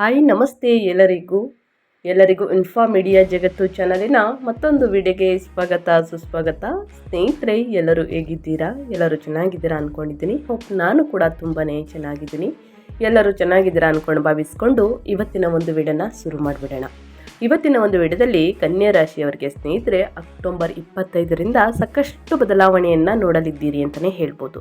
Hi, ನಮಸ್ತೆ ಎಲ್ಲರಿಗೂ. ಎಲ್ಲರಿಗೂ ಇನ್ಫಾ ಮೀಡಿಯಾ ಜಗತ್ತು ಚಾನಲಿನ ಮತ್ತೊಂದು ವಿಡಿಯೋಗೆ ಸ್ವಾಗತ, ಸುಸ್ವಾಗತ. ಸ್ನೇಹಿತರೆ, ಎಲ್ಲರೂ ಹೇಗಿದ್ದೀರಾ? ಎಲ್ಲರೂ ಚೆನ್ನಾಗಿದ್ದೀರಾ ಅಂದ್ಕೊಂಡಿದ್ದೀನಿ ಹೋಪ್ ನಾನು ಕೂಡ ತುಂಬಾ ಚೆನ್ನಾಗಿದ್ದೀನಿ. ಎಲ್ಲರೂ ಚೆನ್ನಾಗಿದ್ದೀರಾ ಅಂದ್ಕೊಂಡು ಭಾವಿಸ್ಕೊಂಡು ಇವತ್ತಿನ ಒಂದು ವಿಡಿಯೋನ ಶುರು ಮಾಡಿಬಿಡೋಣ. ಇವತ್ತಿನ ಒಂದು ವಿಡಿಯೋದಲ್ಲಿ ಕನ್ಯಾ ರಾಶಿಯವರಿಗೆ ಸ್ನೇಹಿತರೆ, ಅಕ್ಟೋಬರ್ ಇಪ್ಪತ್ತೈದರಿಂದ ಸಾಕಷ್ಟು ಬದಲಾವಣೆಯನ್ನು ನೋಡಲಿದ್ದೀರಿ ಅಂತಲೇ ಹೇಳ್ಬೋದು.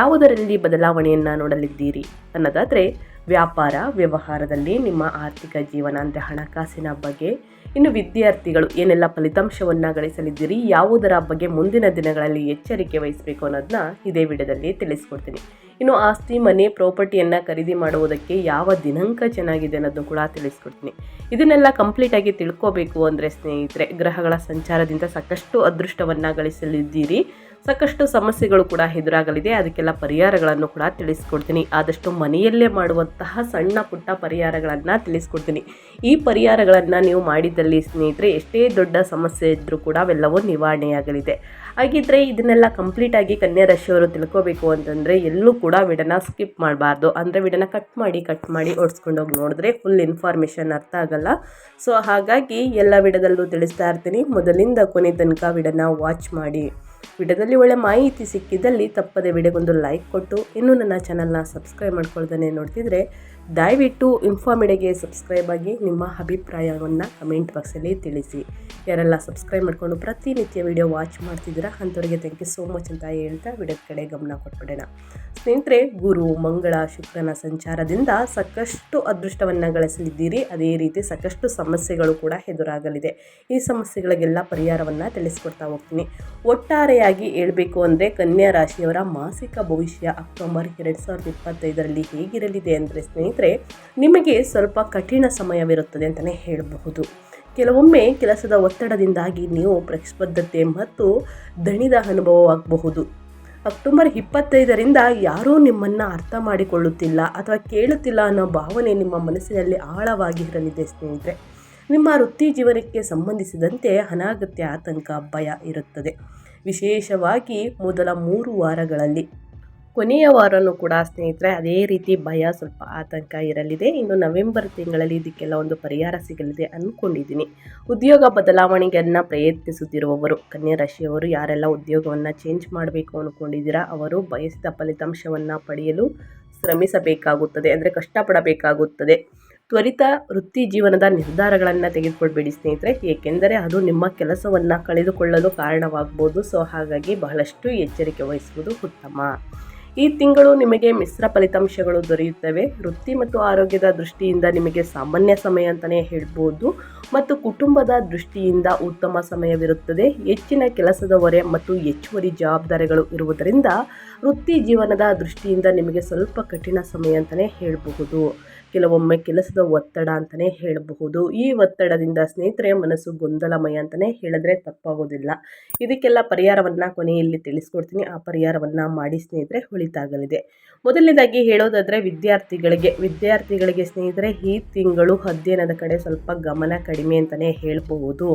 ಯಾವುದರಲ್ಲಿ ಬದಲಾವಣೆಯನ್ನು ನೋಡಲಿದ್ದೀರಿ ಅನ್ನೋದಾದರೆ ವ್ಯಾಪಾರ, ವ್ಯವಹಾರದಲ್ಲಿ ನಿಮ್ಮ ಆರ್ಥಿಕ ಜೀವನ, ಅಂದರೆ ಹಣಕಾಸಿನ ಬಗ್ಗೆ. ಇನ್ನು ವಿದ್ಯಾರ್ಥಿಗಳು ಏನೆಲ್ಲ ಫಲಿತಾಂಶವನ್ನು ಗಳಿಸಲಿದ್ದೀರಿ, ಯಾವುದರ ಬಗ್ಗೆ ಮುಂದಿನ ದಿನಗಳಲ್ಲಿ ಎಚ್ಚರಿಕೆ ವಹಿಸಬೇಕು ಅನ್ನೋದನ್ನ ಇದೇ ವಿಡಿಯೋದಲ್ಲಿ ತಿಳಿಸ್ಕೊಡ್ತೀನಿ. ಇನ್ನು ಆಸ್ತಿ, ಮನೆ, ಪ್ರಾಪರ್ಟಿಯನ್ನು ಖರೀದಿ ಮಾಡುವುದಕ್ಕೆ ಯಾವ ದಿನಾಂಕ ಚೆನ್ನಾಗಿದೆ ಅನ್ನೋದನ್ನು ಕೂಡ ತಿಳಿಸ್ಕೊಡ್ತೀನಿ. ಇದನ್ನೆಲ್ಲ ಕಂಪ್ಲೀಟಾಗಿ ತಿಳ್ಕೋಬೇಕು ಅಂದರೆ ಸ್ನೇಹಿತರೆ, ಗ್ರಹಗಳ ಸಂಚಾರದಿಂದ ಸಾಕಷ್ಟು ಅದೃಷ್ಟವನ್ನು ಗಳಿಸಲಿದ್ದೀರಿ. ಸಾಕಷ್ಟು ಸಮಸ್ಯೆಗಳು ಕೂಡ ಎದುರಾಗಲಿದೆ. ಅದಕ್ಕೆಲ್ಲ ಪರಿಹಾರಗಳನ್ನು ಕೂಡ ತಿಳಿಸ್ಕೊಡ್ತೀನಿ. ಆದಷ್ಟು ಮನೆಯಲ್ಲೇ ಮಾಡುವಂತಹ ಸಣ್ಣ ಪುಟ್ಟ ಪರಿಹಾರಗಳನ್ನು ತಿಳಿಸ್ಕೊಡ್ತೀನಿ. ಈ ಪರಿಹಾರಗಳನ್ನು ನೀವು ಮಾಡಿದ್ದಲ್ಲಿ ಸ್ನೇಹಿತರೆ, ಎಷ್ಟೇ ದೊಡ್ಡ ಸಮಸ್ಯೆ ಇದ್ದರೂ ಕೂಡ ಅವೆಲ್ಲವೂ ನಿವಾರಣೆಯಾಗಲಿದೆ. ಹಾಗಿದ್ರೆ ಇದನ್ನೆಲ್ಲ ಕಂಪ್ಲೀಟಾಗಿ ಕನ್ಯಾ ರಾಶಿಯವರು ತಿಳ್ಕೋಬೇಕು ಅಂತಂದರೆ ಎಲ್ಲೂ ಕೂಡ ವಿಡನ ಸ್ಕಿಪ್ ಮಾಡಬಾರ್ದು. ಅಂದರೆ ವಿಡನ ಕಟ್ ಮಾಡಿ ಕಟ್ ಮಾಡಿ ಓಡಿಸ್ಕೊಂಡೋಗಿ ನೋಡಿದ್ರೆ ಫುಲ್ ಇನ್ಫಾರ್ಮೇಷನ್ ಅರ್ಥ ಆಗಲ್ಲ. ಸೊ ಹಾಗಾಗಿ ಎಲ್ಲ ವಿಡದಲ್ಲೂ ತಿಳಿಸ್ತಾ ಇರ್ತೀನಿ. ಮೊದಲಿಂದ ಕೊನೆ ತನಕ ವಿಡನ ವಾಚ್ ಮಾಡಿ. ವಿಡಿಯೋದಲ್ಲಿ ಒಳ್ಳೆ ಮಾಹಿತಿ ಸಿಕ್ಕಿದ್ದಲ್ಲಿ ತಪ್ಪದೆ ವಿಡಿಯೋಗೊಂದು ಲೈಕ್ ಕೊಟ್ಟು ಇನ್ನೂ ನನ್ನ ಚಾನಲ್ನ ಸಬ್ಸ್ಕ್ರೈಬ್ ಮಾಡ್ಕೊಳ್ದೇ ನೋಡ್ತಿದ್ರೆ ದಯವಿಟ್ಟು ಇನ್ಫಾರ್ಮಿಡೆಗೆ ಸಬ್ಸ್ಕ್ರೈಬ್ ಆಗಿ ನಿಮ್ಮ ಅಭಿಪ್ರಾಯವನ್ನು ಕಮೆಂಟ್ ಬಾಕ್ಸಲ್ಲಿ ತಿಳಿಸಿ. ಯಾರೆಲ್ಲ ಸಬ್ಸ್ಕ್ರೈಬ್ ಮಾಡಿಕೊಂಡು ಪ್ರತಿನಿತ್ಯ ವಿಡಿಯೋ ವಾಚ್ ಮಾಡ್ತಿದ್ದೀರಾ, ಅಂಥವ್ರಿಗೆ ಥ್ಯಾಂಕ್ ಯು ಸೋ ಮಚ್ ಅಂತ ಹೇಳ್ತಾ ವಿಡಿಯೋದ ಕಡೆ ಗಮನ ಕೊಟ್ಬಿಡೋಣ. ಸ್ನೇಹಿತರೆ, ಗುರು ಮಂಗಳ ಶುಕ್ರನ ಸಂಚಾರದಿಂದ ಸಾಕಷ್ಟು ಅದೃಷ್ಟವನ್ನು ಗಳಿಸಲಿದ್ದೀರಿ. ಅದೇ ರೀತಿ ಸಾಕಷ್ಟು ಸಮಸ್ಯೆಗಳು ಕೂಡ ಎದುರಾಗಲಿದೆ. ಈ ಸಮಸ್ಯೆಗಳಿಗೆಲ್ಲ ಪರಿಹಾರವನ್ನು ತಿಳಿಸ್ಕೊಡ್ತಾ ಹೋಗ್ತೀನಿ. ಒಟ್ಟಾರೆಯಾಗಿ ಹೇಳಬೇಕು ಅಂದರೆ ಕನ್ಯಾ ರಾಶಿಯವರ ಮಾಸಿಕ ಭವಿಷ್ಯ ಅಕ್ಟೋಬರ್ ಎರಡು ಸಾವಿರದ ಇಪ್ಪತ್ತೈದರಲ್ಲಿ ಹೇಗಿರಲಿದೆ ಅಂದರೆ ಸ್ನೇಹಿತರೆ ನಿಮಗೆ ಸ್ವಲ್ಪ ಕಠಿಣ ಸಮಯವಿರುತ್ತದೆ ಅಂತಲೇ ಹೇಳಬಹುದು. ಕೆಲವೊಮ್ಮೆ ಕೆಲಸದ ಒತ್ತಡದಿಂದಾಗಿ ನೀವು ಪ್ರತಿಸ್ಪರ್ಧತೆ ಮತ್ತು ದಣಿದ ಅನುಭವವಾಗಬಹುದು. ಅಕ್ಟೋಬರ್ ಇಪ್ಪತ್ತೈದರಿಂದ ಯಾರೂ ನಿಮ್ಮನ್ನು ಅರ್ಥ ಮಾಡಿಕೊಳ್ಳುತ್ತಿಲ್ಲ ಅಥವಾ ಕೇಳುತ್ತಿಲ್ಲ ಅನ್ನೋ ಭಾವನೆ ನಿಮ್ಮ ಮನಸ್ಸಿನಲ್ಲಿ ಆಳವಾಗಿ ಇರಲಿದೆ ಸ್ನೇಹಿತರೆ. ನಿಮ್ಮ ವೃತ್ತಿ ಜೀವನಕ್ಕೆ ಸಂಬಂಧಿಸಿದಂತೆ ಅನಾಗತ್ಯ ಆತಂಕ, ಭಯ ಇರುತ್ತದೆ. ವಿಶೇಷವಾಗಿ ಮೊದಲ ಮೂರು ವಾರಗಳಲ್ಲಿ. ಕೊನೆಯ ವಾರನೂ ಕೂಡ ಸ್ನೇಹಿತರೆ, ಅದೇ ರೀತಿ ಭಯ ಸ್ವಲ್ಪ ಆತಂಕ ಇರಲಿದೆ. ಇನ್ನು ನವೆಂಬರ್ ತಿಂಗಳಲ್ಲಿ ಇದಕ್ಕೆಲ್ಲ ಒಂದು ಪರಿಹಾರ ಸಿಗಲಿದೆ ಅಂದ್ಕೊಂಡಿದ್ದೀನಿ ಉದ್ಯೋಗ ಬದಲಾವಣೆಯನ್ನು ಪ್ರಯತ್ನಿಸುತ್ತಿರುವವರು, ಕನ್ಯಾ ರಾಶಿಯವರು ಯಾರೆಲ್ಲ ಉದ್ಯೋಗವನ್ನು ಚೇಂಜ್ ಮಾಡಬೇಕು ಅಂದ್ಕೊಂಡಿದ್ದೀರಾ ಅವರು ಬಯಸಿದ ಫಲಿತಾಂಶವನ್ನು ಪಡೆಯಲು ಶ್ರಮಿಸಬೇಕಾಗುತ್ತದೆ, ಅಂದರೆ ಕಷ್ಟಪಡಬೇಕಾಗುತ್ತದೆ. ತ್ವರಿತ ವೃತ್ತಿ ಜೀವನದ ನಿರ್ಧಾರಗಳನ್ನು ತೆಗೆದುಕೊಳ್ಬೇಡಿ ಸ್ನೇಹಿತರೆ, ಏಕೆಂದರೆ ಅದು ನಿಮ್ಮ ಕೆಲಸವನ್ನು ಕಳೆದುಕೊಳ್ಳಲು ಕಾರಣವಾಗ್ಬೋದು. ಸೊ, ಹಾಗಾಗಿ ಬಹಳಷ್ಟು ಎಚ್ಚರಿಕೆ ವಹಿಸುವುದು ಉತ್ತಮ. ಈ ತಿಂಗಳು ನಿಮಗೆ ಮಿಶ್ರ ಫಲಿತಾಂಶಗಳು ದೊರೆಯುತ್ತವೆ. ವೃತ್ತಿ ಮತ್ತು ಆರೋಗ್ಯದ ದೃಷ್ಟಿಯಿಂದ ನಿಮಗೆ ಸಾಮಾನ್ಯ ಸಮಯ ಅಂತಲೇ ಹೇಳ್ಬೋದು. ಮತ್ತು ಕುಟುಂಬದ ದೃಷ್ಟಿಯಿಂದ ಉತ್ತಮ ಸಮಯವಿರುತ್ತದೆ. ಹೆಚ್ಚಿನ ಕೆಲಸದ ಹೊರೆ ಮತ್ತು ಹೆಚ್ಚುವರಿ ಜವಾಬ್ದಾರಿಗಳು ಇರುವುದರಿಂದ ವೃತ್ತಿ ಜೀವನದ ದೃಷ್ಟಿಯಿಂದ ನಿಮಗೆ ಸ್ವಲ್ಪ ಕಠಿಣ ಸಮಯ ಅಂತಲೇ ಹೇಳಬಹುದು. ಕೆಲವೊಮ್ಮೆ ಕೆಲಸದ ಒತ್ತಡ ಅಂತಲೇ ಹೇಳಬಹುದು. ಈ ಒತ್ತಡದಿಂದ ಸ್ನೇಹಿತರೆಯ ಮನಸ್ಸು ಗೊಂದಲಮಯ ಅಂತಲೇ ಹೇಳಿದ್ರೆ ತಪ್ಪಾಗೋದಿಲ್ಲ. ಇದಕ್ಕೆಲ್ಲ ಪರಿಹಾರವನ್ನು ಕೊನೆಯಲ್ಲಿ ತಿಳಿಸ್ಕೊಡ್ತೀನಿ. ಆ ಪರಿಹಾರವನ್ನು ಮಾಡಿ ಸ್ನೇಹಿತರೆ ಒಳಿತಾಗಲಿದೆ ಮೊದಲನೇದಾಗಿ ಹೇಳೋದಾದರೆ ವಿದ್ಯಾರ್ಥಿಗಳಿಗೆ ವಿದ್ಯಾರ್ಥಿಗಳಿಗೆ ಸ್ನೇಹಿತರೆ ಈ ತಿಂಗಳು ಅಧ್ಯಯನದ ಕಡೆ ಸ್ವಲ್ಪ ಗಮನ ಕಡಿಮೆ ಅಂತಲೇ ಹೇಳಬಹುದು.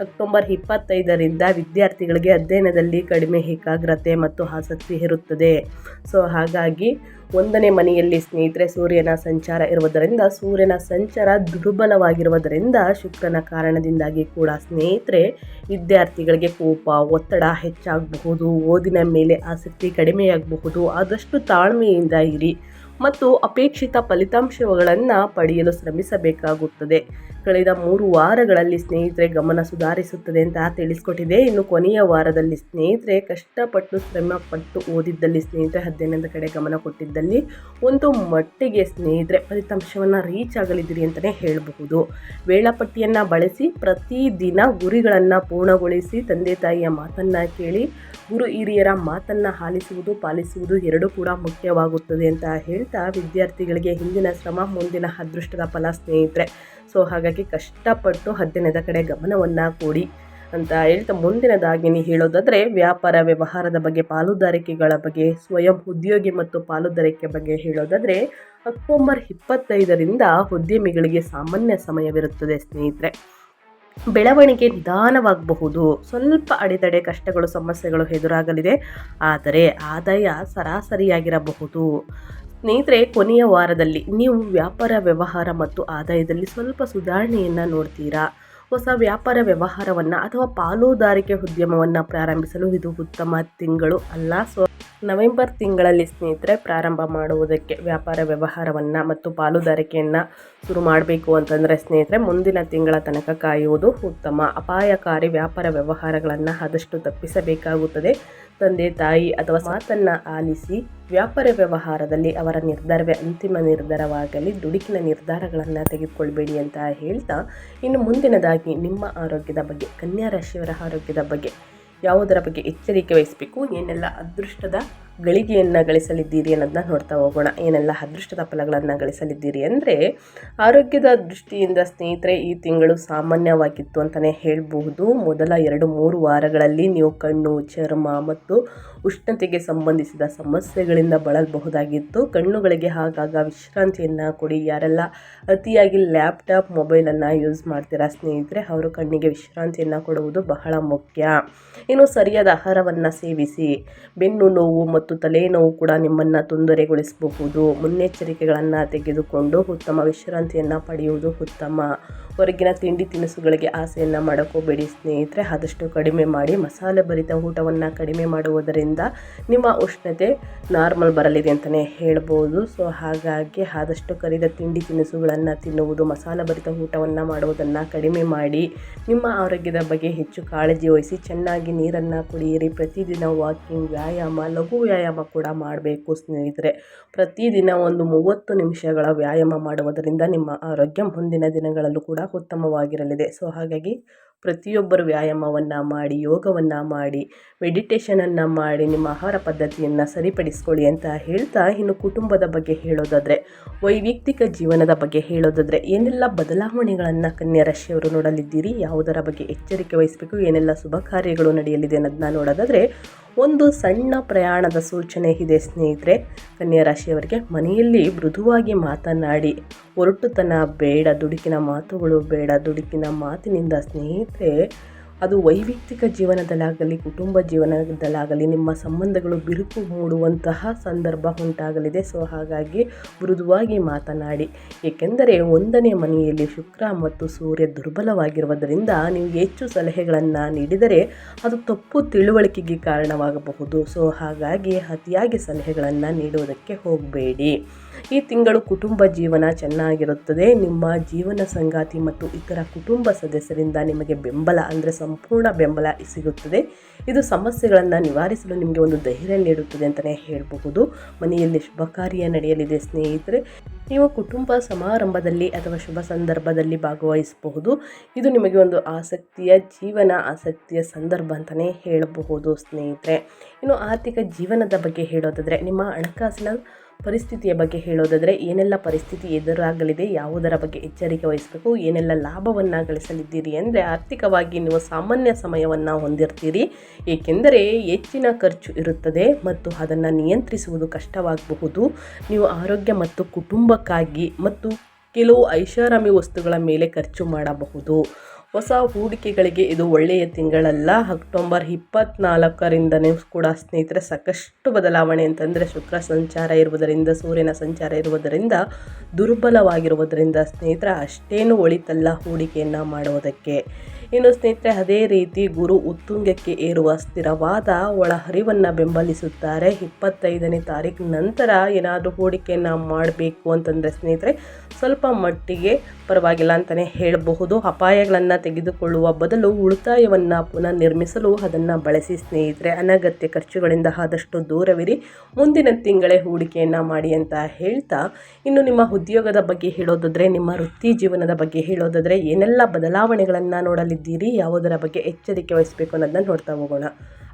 ಅಕ್ಟೋಬರ್ ಇಪ್ಪತ್ತೈದರಿಂದ ವಿದ್ಯಾರ್ಥಿಗಳಿಗೆ ಅಧ್ಯಯನದಲ್ಲಿ ಕಡಿಮೆ ಏಕಾಗ್ರತೆ ಮತ್ತು ಆಸಕ್ತಿ ಇರುತ್ತದೆ. ಸೊ ಹಾಗಾಗಿ ಒಂದನೇ ಮನೆಯಲ್ಲಿ ಸ್ನೇಹಿತರೆ, ಸೂರ್ಯನ ಸಂಚಾರ ಇರುವುದರಿಂದ, ಸೂರ್ಯನ ಸಂಚಾರ ದುರ್ಬಲವಾಗಿರುವುದರಿಂದ ಶುಕ್ರನ ಕಾರಣದಿಂದಾಗಿ ಕೂಡ ಸ್ನೇಹಿತರೆ, ವಿದ್ಯಾರ್ಥಿಗಳಿಗೆ ಕೋಪ, ಒತ್ತಡ ಹೆಚ್ಚಾಗಬಹುದು, ಓದಿನ ಮೇಲೆ ಆಸಕ್ತಿ ಕಡಿಮೆಯಾಗಬಹುದು. ಆದಷ್ಟು ತಾಳ್ಮೆಯಿಂದ ಇರಿ. ಮತ್ತು ಅಪೇಕ್ಷಿತ ಫಲಿತಾಂಶಗಳನ್ನು ಪಡೆಯಲು ಶ್ರಮಿಸಬೇಕಾಗುತ್ತದೆ. ಕಳೆದ ಮೂರು ವಾರಗಳಲ್ಲಿ ಸ್ನೇಹಿತರೆ ಗಮನ ಸುಧಾರಿಸುತ್ತದೆ ಅಂತ ತಿಳಿಸ್ಕೊಟ್ಟಿದೆ. ಇನ್ನು ಕೊನೆಯ ವಾರದಲ್ಲಿ ಸ್ನೇಹಿತರೆ ಕಷ್ಟಪಟ್ಟು ಶ್ರಮಪಟ್ಟು ಓದಿದ್ದಲ್ಲಿ ಸ್ನೇಹಿತರೆ ಹದಿನೈದು ಕಡೆ ಗಮನ ಕೊಟ್ಟಿದ್ದಲ್ಲಿ ಒಂದು ಮಟ್ಟಿಗೆ ಸ್ನೇಹಿತರೆ ಫಲಿತಾಂಶವನ್ನು ರೀಚ್ ಆಗಲಿದ್ದೀರಿ ಅಂತಲೇ ಹೇಳಬಹುದು. ವೇಳಾಪಟ್ಟಿಯನ್ನು ಬಳಸಿ ಪ್ರತಿದಿನ ಗುರಿಗಳನ್ನು ಪೂರ್ಣಗೊಳಿಸಿ ತಂದೆ ತಾಯಿಯ ಮಾತನ್ನು ಕೇಳಿ ಗುರು ಹಿರಿಯರ ಮಾತನ್ನು ಆಲಿಸುವುದು ಪಾಲಿಸುವುದು ಎರಡೂ ಕೂಡ ಮುಖ್ಯವಾಗುತ್ತದೆ ಅಂತ ಹೇಳ್ತಾ ವಿದ್ಯಾರ್ಥಿಗಳಿಗೆ ಹಿಂದಿನ ಶ್ರಮ, ಮುಂದಿನ ಅದೃಷ್ಟದ ಫಲ ಸ್ನೇಹಿತರೆ. ಸೊ, ಹಾಗಾಗಿ ಕಷ್ಟಪಟ್ಟು ಹದಿನೈದ ಕಡೆ ಗಮನವನ್ನು ಕೊಡಿ ಅಂತ ಹೇಳ್ತಾ ಮುಂದಿನದಾಗಿ ನೀ ಹೇಳೋದಾದರೆ, ವ್ಯಾಪಾರ ವ್ಯವಹಾರದ ಬಗ್ಗೆ, ಪಾಲುದಾರಿಕೆಗಳ ಬಗ್ಗೆ, ಸ್ವಯಂ ಉದ್ಯೋಗಿ ಮತ್ತು ಪಾಲುದಾರಿಕೆ ಬಗ್ಗೆ ಹೇಳೋದಾದರೆ, ಅಕ್ಟೋಬರ್ ಇಪ್ಪತ್ತೈದರಿಂದ ಉದ್ಯಮಿಗಳಿಗೆ ಸಾಮಾನ್ಯ ಸಮಯವಿರುತ್ತದೆ ಸ್ನೇಹಿತರೆ. ಬೆಳವಣಿಗೆ ನಿಧಾನವಾಗಬಹುದು. ಸ್ವಲ್ಪ ಅಡೆತಡೆ ಕಷ್ಟಗಳು, ಸಮಸ್ಯೆಗಳು ಎದುರಾಗಲಿದೆ. ಆದರೆ ಆದಾಯ ಸರಾಸರಿಯಾಗಿರಬಹುದು. ಸ್ನೇಹಿತರೆ, ಕೊನೆಯ ವಾರದಲ್ಲಿ ನೀವು ವ್ಯಾಪಾರ ವ್ಯವಹಾರ ಮತ್ತು ಆದಾಯದಲ್ಲಿ ಸ್ವಲ್ಪ ಸುಧಾರಣೆಯನ್ನು ನೋಡ್ತೀರಾ? ಹೊಸ ವ್ಯಾಪಾರ ವ್ಯವಹಾರವನ್ನು ಅಥವಾ ಪಾಲುದಾರಿಕೆ ಉದ್ಯಮವನ್ನು ಪ್ರಾರಂಭಿಸಲು ಇದು ಉತ್ತಮ ತಿಂಗಳು ಅಲ್ಲ ಸೊ ನವೆಂಬರ್ ತಿಂಗಳಲ್ಲಿ ಸ್ನೇಹಿತರೆ ಪ್ರಾರಂಭ ಮಾಡುವುದಕ್ಕೆ ವ್ಯಾಪಾರ ವ್ಯವಹಾರವನ್ನು ಮತ್ತು ಪಾಲುದಾರಿಕೆಯನ್ನು ಶುರು ಮಾಡಬೇಕು ಅಂತಂದರೆ ಸ್ನೇಹಿತರೆ ಮುಂದಿನ ತಿಂಗಳ ತನಕ ಕಾಯುವುದು ಉತ್ತಮ. ಅಪಾಯಕಾರಿ ವ್ಯಾಪಾರ ವ್ಯವಹಾರಗಳನ್ನು ಆದಷ್ಟು ತಪ್ಪಿಸಬೇಕಾಗುತ್ತದೆ. ತಂದೆ, ತಾಯಿ ಅಥವಾ ಮಾತನ್ನು ಆಲಿಸಿ ವ್ಯಾಪಾರ ವ್ಯವಹಾರದಲ್ಲಿ ಅವರ ನಿರ್ಧಾರವೇ ಅಂತಿಮ ನಿರ್ಧಾರವಾಗಲಿ, ದುಡುಕಿನ ನಿರ್ಧಾರಗಳನ್ನು ತೆಗೆದುಕೊಳ್ಬೇಡಿ ಅಂತ ಹೇಳ್ತಾ ಇನ್ನು ಮುಂದಿನದಾಗಿ ನಿಮ್ಮ ಆರೋಗ್ಯದ ಬಗ್ಗೆ, ಕನ್ಯಾ ರಾಶಿಯವರ ಆರೋಗ್ಯದ ಬಗ್ಗೆ ಯಾವುದರ ಬಗ್ಗೆ ಎಚ್ಚರಿಕೆ ವಹಿಸಬೇಕು ಏನೆಲ್ಲ ಅದೃಷ್ಟದ ಗಳಿಗೆಯನ್ನು ಗಳಿಸಲಿದ್ದೀರಿ ಅನ್ನೋದನ್ನ ನೋಡ್ತಾ ಹೋಗೋಣ. ಏನೆಲ್ಲ ಅದೃಷ್ಟದ ಫಲಗಳನ್ನು ಗಳಿಸಲಿದ್ದೀರಿ ಅಂದರೆ, ಆರೋಗ್ಯದ ದೃಷ್ಟಿಯಿಂದ ಸ್ನೇಹಿತರೆ, ಈ ತಿಂಗಳು ಸಾಮಾನ್ಯವಾಗಿತ್ತು ಅಂತಲೇ ಹೇಳಬಹುದು. ಮೊದಲ ಎರಡು ಮೂರು ವಾರಗಳಲ್ಲಿ ನೀವು ಕಣ್ಣು, ಚರ್ಮ ಮತ್ತು ಉಷ್ಣತೆಗೆ ಸಂಬಂಧಿಸಿದ ಸಮಸ್ಯೆಗಳಿಂದ ಬಳಲಬಹುದಾಗಿತ್ತು. ಕಣ್ಣುಗಳಿಗೆ ಆಗಾಗ ವಿಶ್ರಾಂತಿಯನ್ನು ಕೊಡಿ. ಯಾರೆಲ್ಲ ಅತಿಯಾಗಿ ಲ್ಯಾಪ್ಟಾಪ್, ಮೊಬೈಲನ್ನು ಯೂಸ್ ಮಾಡ್ತೀರಾ ಸ್ನೇಹಿತರೆ, ಅವರು ಕಣ್ಣಿಗೆ ವಿಶ್ರಾಂತಿಯನ್ನು ಕೊಡುವುದು ಬಹಳ ಮುಖ್ಯ. ಇನ್ನು ಸರಿಯಾದ ಆಹಾರವನ್ನು ಸೇವಿಸಿ. ಬೆನ್ನು ನೋವು ಮತ್ತು ತಲೆನೋವು ಕೂಡ ನಿಮ್ಮನ್ನು ತೊಂದರೆಗೊಳಿಸಬಹುದು. ಮುನ್ನೆಚ್ಚರಿಕೆಗಳನ್ನು ತೆಗೆದುಕೊಂಡು ಉತ್ತಮ ವಿಶ್ರಾಂತಿಯನ್ನು ಪಡೆಯುವುದು ಉತ್ತಮ. ಹೊರಗಿನ ತಿಂಡಿ ತಿನಿಸುಗಳಿಗೆ ಆಸೆಯನ್ನು ಮಾಡೋಕ್ಕೋಬೇಡಿ ಸ್ನೇಹಿತರೆ. ಆದಷ್ಟು ಕಡಿಮೆ ಮಾಡಿ ಮಸಾಲೆ ಭರಿತ ಊಟವನ್ನು ಕಡಿಮೆ ಮಾಡುವುದರಿಂದ ನಿಮ್ಮ ಉಷ್ಣತೆ ನಾರ್ಮಲ್ ಬರಲಿದೆ ಅಂತಲೇ ಹೇಳ್ಬೋದು. ಸೊ ಹಾಗಾಗಿ ಆದಷ್ಟು ಕರಿದ ತಿಂಡಿ ತಿನಿಸುಗಳನ್ನು ತಿನ್ನುವುದು, ಮಸಾಲೆ ಭರಿತ ಊಟವನ್ನು ಮಾಡುವುದನ್ನು ಕಡಿಮೆ ಮಾಡಿ ನಿಮ್ಮ ಆರೋಗ್ಯದ ಬಗ್ಗೆ ಹೆಚ್ಚು ಕಾಳಜಿ ವಹಿಸಿ ಚೆನ್ನಾಗಿ ನೀರನ್ನು ಕುಡಿಯಿರಿ. ಪ್ರತಿದಿನ ವಾಕಿಂಗ್ ವ್ಯಾಯಾಮ, ಲಘು ವ್ಯಾಯಾಮ ಕೂಡ ಮಾಡಬೇಕು ಸ್ನೇಹಿತರೆ. ಪ್ರತಿದಿನ ಒಂದು ಮೂವತ್ತು ನಿಮಿಷಗಳ ವ್ಯಾಯಾಮ ಮಾಡುವುದರಿಂದ ನಿಮ್ಮ ಆರೋಗ್ಯ ಮುಂದಿನ ದಿನಗಳಲ್ಲೂ ಕೂಡ ಉತ್ತಮವಾಗಿರಲಿದೆ. ಸೊ, ಹಾಗಾಗಿ ಪ್ರತಿಯೊಬ್ಬರು ವ್ಯಾಯಾಮವನ್ನು ಮಾಡಿ, ಯೋಗವನ್ನು ಮಾಡಿ, ಮೆಡಿಟೇಷನನ್ನು ಮಾಡಿ, ನಿಮ್ಮ ಆಹಾರ ಪದ್ಧತಿಯನ್ನು ಸರಿಪಡಿಸ್ಕೊಳ್ಳಿ ಅಂತ ಹೇಳ್ತಾ ಇನ್ನು ಕುಟುಂಬದ ಬಗ್ಗೆ ಹೇಳೋದಾದರೆ, ವೈಯಕ್ತಿಕ ಜೀವನದ ಬಗ್ಗೆ ಹೇಳೋದಾದರೆ, ಏನೆಲ್ಲ ಬದಲಾವಣೆಗಳನ್ನು ಕನ್ಯಾ ರಾಶಿಯವರು ನೋಡಲಿದ್ದೀರಿ? ಯಾವುದರ ಬಗ್ಗೆ ಎಚ್ಚರಿಕೆ ವಹಿಸಬೇಕು? ಏನೆಲ್ಲ ಶುಭ ಕಾರ್ಯಗಳು ನಡೆಯಲಿದೆ ಅನ್ನೋದನ್ನ ನೋಡೋದಾದರೆ ಒಂದು ಸಣ್ಣ ಪ್ರಯಾಣದ ಸೂಚನೆ ಇದೆ ಸ್ನೇಹಿತರೆ. ಕನ್ಯಾ ರಾಶಿಯವರಿಗೆ ಮನೆಯಲ್ಲಿ ಮೃದುವಾಗಿ ಮಾತನಾಡಿ, ಒರಟುತನ ಬೇಡ, ದುಡುಕಿನ ಮಾತುಗಳು ಬೇಡ, ದುಡುಕಿನ ಮಾತಿನಿಂದ ಸ್ನೇಹಿತರೆ ಅದು ವೈಯಕ್ತಿಕ ಜೀವನದಲ್ಲಾಗಲಿ, ಕುಟುಂಬ ಜೀವನದಲ್ಲಾಗಲಿ, ನಿಮ್ಮ ಸಂಬಂಧಗಳು ಬಿರುಕು ಮೂಡುವಂತಹ ಸಂದರ್ಭ ಉಂಟಾಗಲಿದೆ. ಸೊ, ಹಾಗಾಗಿ ಮೃದುವಾಗಿ ಮಾತನಾಡಿ. ಏಕೆಂದರೆ ಒಂದನೇ ಮನೆಯಲ್ಲಿ ಶುಕ್ರ ಮತ್ತು ಸೂರ್ಯ ದುರ್ಬಲವಾಗಿರುವುದರಿಂದ ನೀವು ಹೆಚ್ಚು ಸಲಹೆಗಳನ್ನು ನೀಡಿದರೆ ಅದು ತಪ್ಪು ತಿಳುವಳಿಕೆಗೆ ಕಾರಣವಾಗಬಹುದು. ಸೊ, ಹಾಗಾಗಿ ಅತಿಯಾಗಿ ಸಲಹೆಗಳನ್ನು ನೀಡುವುದಕ್ಕೆ ಹೋಗಬೇಡಿ. ಈ ತಿಂಗಳು ಕುಟುಂಬ ಜೀವನ ಚೆನ್ನಾಗಿರುತ್ತದೆ. ನಿಮ್ಮ ಜೀವನ ಸಂಗಾತಿ ಮತ್ತು ಇತರ ಕುಟುಂಬ ಸದಸ್ಯರಿಂದ ನಿಮಗೆ ಬೆಂಬಲ ಅಂದರೆ ಸಂಪೂರ್ಣ ಬೆಂಬಲ ಸಿಗುತ್ತದೆ. ಇದು ಸಮಸ್ಯೆಗಳನ್ನು ನಿವಾರಿಸಲು ನಿಮಗೆ ಒಂದು ಧೈರ್ಯ ನೀಡುತ್ತದೆ ಅಂತಲೇ ಹೇಳಬಹುದು. ಮನೆಯಲ್ಲಿ ಶುಭ ಕಾರ್ಯ ನಡೆಯಲಿದೆ ಸ್ನೇಹಿತರೆ. ನೀವು ಕುಟುಂಬ ಸಮಾರಂಭದಲ್ಲಿ ಅಥವಾ ಶುಭ ಸಂದರ್ಭದಲ್ಲಿ ಭಾಗವಹಿಸಬಹುದು. ಇದು ನಿಮಗೆ ಒಂದು ಆಸಕ್ತಿಯ ಜೀವನ, ಆಸಕ್ತಿಯ ಸಂದರ್ಭ ಅಂತಲೇ ಹೇಳಬಹುದು ಸ್ನೇಹಿತರೆ. ಇನ್ನು ಆರ್ಥಿಕ ಜೀವನದ ಬಗ್ಗೆ ಹೇಳೋದಾದರೆ ನಿಮ್ಮ ಹಣಕಾಸಿನ ಪರಿಸ್ಥಿತಿಯ ಬಗ್ಗೆ ಹೇಳೋದಾದರೆ ಏನೆಲ್ಲ ಪರಿಸ್ಥಿತಿ ಎದುರಾಗಲಿದೆ, ಯಾವುದರ ಬಗ್ಗೆ ಎಚ್ಚರಿಕೆ ವಹಿಸಬೇಕು, ಏನೆಲ್ಲ ಲಾಭವನ್ನು ಗಳಿಸಲಿದ್ದೀರಿ ಅಂದರೆ ಆರ್ಥಿಕವಾಗಿ ನೀವು ಸಾಮಾನ್ಯ ಸಮಯವನ್ನು ಹೊಂದಿರ್ತೀರಿ. ಏಕೆಂದರೆ ಹೆಚ್ಚಿನ ಖರ್ಚು ಇರುತ್ತದೆ ಮತ್ತು ಅದನ್ನು ನಿಯಂತ್ರಿಸುವುದು ಕಷ್ಟವಾಗಬಹುದು. ನೀವು ಆರೋಗ್ಯ ಮತ್ತು ಕುಟುಂಬಕ್ಕಾಗಿ ಮತ್ತು ಕೆಲವು ಐಷಾರಾಮಿ ವಸ್ತುಗಳ ಮೇಲೆ ಖರ್ಚು ಮಾಡಬಹುದು. ಹೊಸ ಹೂಡಿಕೆಗಳಿಗೆ ಇದು ಒಳ್ಳೆಯ ತಿಂಗಳಲ್ಲ. ಅಕ್ಟೋಬರ್ ಇಪ್ಪತ್ನಾಲ್ಕರಿಂದನೇ ಕೂಡ ಸ್ನೇಹಿತರೆ ಸಾಕಷ್ಟು ಬದಲಾವಣೆ ಅಂತಂದರೆ ಶುಕ್ರ ಸಂಚಾರ ಇರುವುದರಿಂದ, ಸೂರ್ಯನ ಸಂಚಾರ ಇರುವುದರಿಂದ, ದುರ್ಬಲವಾಗಿರುವುದರಿಂದ ಸ್ನೇಹಿತರೆ ಅಷ್ಟೇನು ಒಳಿತಲ್ಲ ಹೂಡಿಕೆಯನ್ನು ಮಾಡುವುದಕ್ಕೆ ಇನ್ನು ಸ್ನೇಹಿತರೆ, ಅದೇ ರೀತಿ ಗುರು ಉತ್ತುಂಗಕ್ಕೆ ಏರುವ ಸ್ಥಿರವಾದ ಒಳಹರಿವನ್ನು ಬೆಂಬಲಿಸುತ್ತಾರೆ. ಇಪ್ಪತ್ತೈದನೇ ತಾರೀಕು ನಂತರ ಏನಾದರೂ ಹೂಡಿಕೆಯನ್ನು ಮಾಡಬೇಕು ಅಂತಂದರೆ ಸ್ನೇಹಿತರೆ, ಸ್ವಲ್ಪ ಮಟ್ಟಿಗೆ ಪರವಾಗಿಲ್ಲ ಅಂತಲೇ ಹೇಳಬಹುದು. ಅಪಾಯಗಳನ್ನು ತೆಗೆದುಕೊಳ್ಳುವ ಬದಲು ಉಳಿತಾಯವನ್ನು ಪುನಃ ನಿರ್ಮಿಸಲು ಅದನ್ನು ಬಳಸಿ ಸ್ನೇಹಿತರೆ. ಅನಗತ್ಯ ಖರ್ಚುಗಳಿಂದ ಆದಷ್ಟು ದೂರವಿರಿ. ಮುಂದಿನ ತಿಂಗಳೇ ಹೂಡಿಕೆಯನ್ನು ಮಾಡಿ ಅಂತ ಹೇಳ್ತಾ, ಇನ್ನು ನಿಮ್ಮ ಉದ್ಯೋಗದ ಬಗ್ಗೆ ಹೇಳೋದಾದರೆ, ನಿಮ್ಮ ವೃತ್ತಿ ಜೀವನದ ಬಗ್ಗೆ ಹೇಳೋದಾದರೆ ಏನೆಲ್ಲ ಬದಲಾವಣೆಗಳನ್ನು ನೋಡಲಿದ್ದೀರಿ? ಯಾವುದರ ಬಗ್ಗೆ ಎಚ್ಚರಿಕೆ ವಹಿಸಬೇಕು ಅನ್ನೋದನ್ನ ನೋಡ್ತಾ ಹೋಗೋಣ.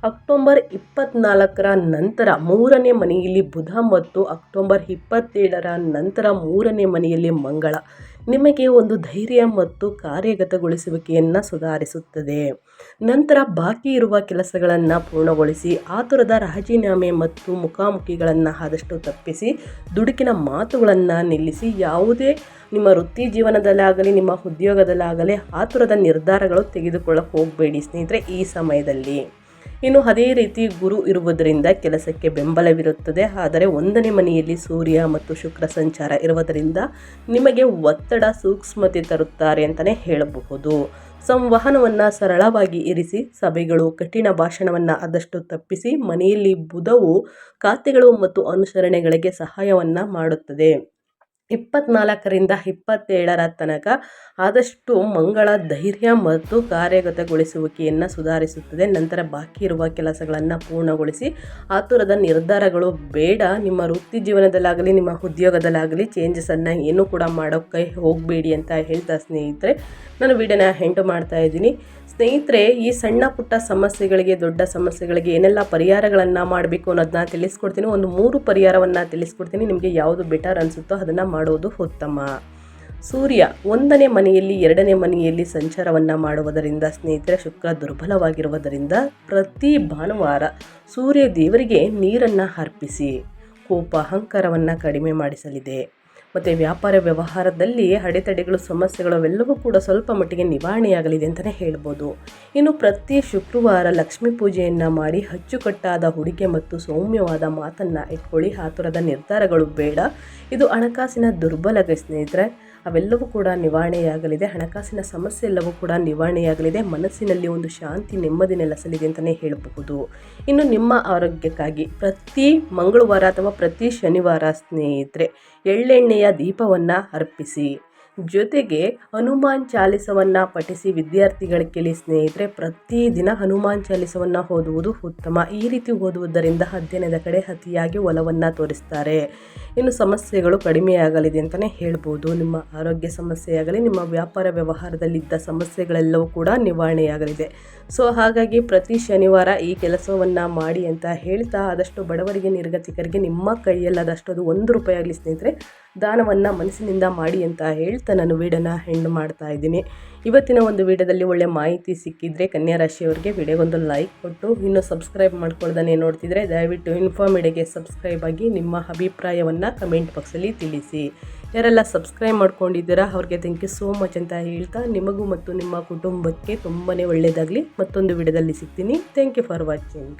ಅಕ್ಟೋಬರ್ ಇಪ್ಪತ್ತ್ನಾಲ್ಕರ ನಂತರ ಮೂರನೇ ಮನೆಯಲ್ಲಿ ಬುಧ ಮತ್ತು ಅಕ್ಟೋಬರ್ ಇಪ್ಪತ್ತೇಳರ ನಂತರ ಮೂರನೇ ಮನೆಯಲ್ಲಿ ಮಂಗಳ. ನಿಮಗೆ ಒಂದು ಧೈರ್ಯ ಮತ್ತು ಕಾರ್ಯಗತಗೊಳಿಸುವಿಕೆಯನ್ನು ಸುಧಾರಿಸುತ್ತದೆ. ನಂತರ ಬಾಕಿ ಇರುವ ಕೆಲಸಗಳನ್ನು ಪೂರ್ಣಗೊಳಿಸಿ, ಆತುರದ ರಾಜೀನಾಮೆ ಮತ್ತು ಮುಖಾಮುಖಿಗಳನ್ನು ಆದಷ್ಟು ತಪ್ಪಿಸಿ, ದುಡುಕಿನ ಮಾತುಗಳನ್ನು ನಿಲ್ಲಿಸಿ, ಯಾವುದೇ ನಿಮ್ಮ ವೃತ್ತಿ ಜೀವನದಲ್ಲಾಗಲಿ, ನಿಮ್ಮ ಉದ್ಯೋಗದಲ್ಲಾಗಲಿ ಆತುರದ ನಿರ್ಧಾರಗಳು ತೆಗೆದುಕೊಳ್ಳಕ್ಕೆ ಹೋಗಬೇಡಿ ಸ್ನೇಹಿತರೆ ಈ ಸಮಯದಲ್ಲಿ. ಇನ್ನು ಅದೇ ರೀತಿ ಗುರು ಇರುವುದರಿಂದ ಕೆಲಸಕ್ಕೆ ಬೆಂಬಲವಿರುತ್ತದೆ. ಆದರೆ ಒಂದನೇ ಮನೆಯಲ್ಲಿ ಸೂರ್ಯ ಮತ್ತು ಶುಕ್ರ ಸಂಚಾರ ಇರುವುದರಿಂದ ನಿಮಗೆ ಒತ್ತಡ ಸೂಕ್ಷ್ಮತೆ ತರುತ್ತಾರೆ ಅಂತಲೇ ಹೇಳಬಹುದು. ಸಂವಹನವನ್ನು ಸರಳವಾಗಿ ಇರಿಸಿ, ಸಭೆಗಳು, ಕಠಿಣ ಭಾಷಣವನ್ನು ಆದಷ್ಟು ತಪ್ಪಿಸಿ, ಮನೆಯಲ್ಲಿ ಬುಧವು ಖಾತೆಗಳು ಮತ್ತು ಅನುಸರಣೆಗಳಿಗೆ ಸಹಾಯವನ್ನು ಮಾಡುತ್ತದೆ. ಇಪ್ಪತ್ನಾಲ್ಕರಿಂದ ಇಪ್ಪತ್ತೇಳರ ತನಕ ಆದಷ್ಟು ಮಂಗಳ ಧೈರ್ಯ ಮತ್ತು ಕಾರ್ಯಗತಗೊಳಿಸುವಿಕೆಯನ್ನು ಸುಧಾರಿಸುತ್ತದೆ. ನಂತರ ಬಾಕಿ ಇರುವ ಕೆಲಸಗಳನ್ನು ಪೂರ್ಣಗೊಳಿಸಿ ಆತುರದ ನಿರ್ಧಾರಗಳು ಬೇಡ. ನಿಮ್ಮ ವೃತ್ತಿ ಜೀವನದಲ್ಲಾಗಲಿ, ನಿಮ್ಮ ಉದ್ಯೋಗದಲ್ಲಾಗಲಿ ಚೇಂಜಸನ್ನು ಏನೂ ಕೂಡ ಮಾಡೋಕ್ಕೆ ಹೋಗಬೇಡಿ ಅಂತ ಹೇಳ್ತಾ ಸ್ನೇಹಿತರೆ, ನಾನು ವಿಡಿಯೋನ ಹೆಂಡು ಮಾಡ್ತಾ ಇದ್ದೀನಿ. ಸ್ನೇಹಿತರೆ, ಈ ಸಣ್ಣ ಪುಟ್ಟ ಸಮಸ್ಯೆಗಳಿಗೆ, ದೊಡ್ಡ ಸಮಸ್ಯೆಗಳಿಗೆ ಏನೆಲ್ಲ ಪರಿಹಾರಗಳನ್ನು ಮಾಡಬೇಕು ಅನ್ನೋದನ್ನ ತಿಳಿಸ್ಕೊಡ್ತೀನಿ. ಒಂದು ಮೂರು ಪರಿಹಾರವನ್ನು ತಿಳಿಸ್ಕೊಡ್ತೀನಿ. ನಿಮಗೆ ಯಾವುದು ಬೆಟರ್ ಅನಿಸುತ್ತೋ ಅದನ್ನು ಮಾಡೋದು ಉತ್ತಮ. ಸೂರ್ಯ, ಒಂದನೇ ಮನೆಯಲ್ಲಿ, ಎರಡನೇ ಮನೆಯಲ್ಲಿ ಸಂಚಾರವನ್ನು ಮಾಡುವುದರಿಂದ ಸ್ನೇಹಿತರೆ, ಶುಕ್ರ ದುರ್ಬಲವಾಗಿರುವುದರಿಂದ ಪ್ರತಿ ಭಾನುವಾರ ಸೂರ್ಯ ದೇವರಿಗೆ ನೀರನ್ನು ಅರ್ಪಿಸಿ, ಕೋಪ ಅಹಂಕಾರವನ್ನು ಕಡಿಮೆ ಮಾಡಿಸಲಿದೆ. ಮತ್ತು ವ್ಯಾಪಾರ ವ್ಯವಹಾರದಲ್ಲಿ ಅಡೆತಡೆಗಳು ಸಮಸ್ಯೆಗಳು ಅವೆಲ್ಲವೂ ಕೂಡ ಸ್ವಲ್ಪ ಮಟ್ಟಿಗೆ ನಿವಾರಣೆಯಾಗಲಿದೆ ಅಂತಲೇ ಹೇಳ್ಬೋದು. ಇನ್ನು ಪ್ರತಿ ಶುಕ್ರವಾರ ಲಕ್ಷ್ಮೀ ಪೂಜೆಯನ್ನು ಮಾಡಿ ಅಚ್ಚುಕಟ್ಟಾದ ಹೂಡಿಕೆ ಮತ್ತು ಸೌಮ್ಯವಾದ ಮಾತನ್ನು ಇಟ್ಕೊಳ್ಳಿ. ಆತುರದ ನಿರ್ಧಾರಗಳು ಬೇಡ. ಇದು ಹಣಕಾಸಿನ ದುರ್ಬಲತೆ ಸ್ನೇಹಿತರೆ. ಅವೆಲ್ಲವೂ ಕೂಡ ನಿವಾರಣೆಯಾಗಲಿದೆ. ಹಣಕಾಸಿನ ಸಮಸ್ಯೆ ಎಲ್ಲವೂ ಕೂಡ ನಿವಾರಣೆಯಾಗಲಿದೆ. ಮನಸ್ಸಿನಲ್ಲಿ ಒಂದು ಶಾಂತಿ, ನೆಮ್ಮದಿ ನೆಲೆಸಲಿದೆ ಅಂತಲೇ ಹೇಳಬಹುದು. ಇನ್ನು ನಿಮ್ಮ ಆರೋಗ್ಯಕ್ಕಾಗಿ ಪ್ರತಿ ಮಂಗಳವಾರ ಅಥವಾ ಪ್ರತಿ ಶನಿವಾರ ಸ್ನೇಹಿತರೆ, ಎಳ್ಳೆಣ್ಣೆಯ ದೀಪವನ್ನು ಅರ್ಪಿಸಿ. ಜೊತೆಗೆ ಹನುಮಾನ್ ಚಾಲಿಸವನ್ನು ಪಠಿಸಿ ವಿದ್ಯಾರ್ಥಿಗಳ ಕೇಳಿ ಸ್ನೇಹಿತರೆ ಪ್ರತಿದಿನ ಹನುಮಾನ್ ಚಾಲಿಸವನ್ನು ಓದುವುದು ಉತ್ತಮ. ಈ ರೀತಿ ಓದುವುದರಿಂದ ಅಧ್ಯಯನದ ಕಡೆ ಅತಿಯಾಗಿ ಒಲವನ್ನು ತೋರಿಸ್ತಾರೆ. ಇನ್ನು ಸಮಸ್ಯೆಗಳು ಕಡಿಮೆಯಾಗಲಿದೆ ಅಂತಲೇ ಹೇಳ್ಬೋದು. ನಿಮ್ಮ ಆರೋಗ್ಯ ಸಮಸ್ಯೆಯಾಗಲಿ, ನಿಮ್ಮ ವ್ಯಾಪಾರ ವ್ಯವಹಾರದಲ್ಲಿದ್ದ ಸಮಸ್ಯೆಗಳೆಲ್ಲವೂ ಕೂಡ ನಿವಾರಣೆಯಾಗಲಿದೆ. ಸೊ, ಹಾಗಾಗಿ ಪ್ರತಿ ಶನಿವಾರ ಈ ಕೆಲಸವನ್ನು ಮಾಡಿ ಅಂತ ಹೇಳ್ತಾ, ಆದಷ್ಟು ಬಡವರಿಗೆ, ನಿರ್ಗತಿಕರಿಗೆ ನಿಮ್ಮ ಕೈಯಲ್ಲಾದಷ್ಟು ಅದು ಒಂದು ರೂಪಾಯಿ ಆಗಲಿ ಸ್ನೇಹಿತರೆ ದಾನವನ್ನು ಮನಸ್ಸಿನಿಂದ ಮಾಡಿ ಅಂತ ಹೇಳ್ತಾ ನಾನು ವೀಡಿಯೋನ ಹೆಣ್ಣು ಮಾಡ್ತಾ ಇದ್ದೀನಿ. ಇವತ್ತಿನ ಒಂದು ವೀಡಿಯೋದಲ್ಲಿ ಒಳ್ಳೆ ಮಾಹಿತಿ ಸಿಕ್ಕಿದ್ರೆ ಕನ್ಯಾ ರಾಶಿಯವರಿಗೆ ವಿಡಿಯೋಗೊಂದು ಲೈಕ್ ಕೊಟ್ಟು, ಇನ್ನೂ ಸಬ್ಸ್ಕ್ರೈಬ್ ಮಾಡ್ಕೊಳ್ದಾನೆ ನೋಡ್ತಿದ್ರೆ ದಯವಿಟ್ಟು ಇನ್ಫಾರ್ಮಿಡಿಗೆ ಸಬ್ಸ್ಕ್ರೈಬ್ ಆಗಿ ನಿಮ್ಮ ಅಭಿಪ್ರಾಯವನ್ನು ಕಮೆಂಟ್ ಬಾಕ್ಸಲ್ಲಿ ತಿಳಿಸಿ. ಯಾರೆಲ್ಲ ಸಬ್ಸ್ಕ್ರೈಬ್ ಮಾಡ್ಕೊಂಡಿದ್ದೀರಾ, ಅವ್ರಿಗೆ ಥ್ಯಾಂಕ್ ಯು ಸೋ ಮಚ್ ಅಂತ ಹೇಳ್ತಾ ನಿಮಗೂ ಮತ್ತು ನಿಮ್ಮ ಕುಟುಂಬಕ್ಕೆ ತುಂಬಾ ಒಳ್ಳೆಯದಾಗಲಿ. ಮತ್ತೊಂದು ವಿಡಿಯೋದಲ್ಲಿ ಸಿಗ್ತೀನಿ. Thank you for watching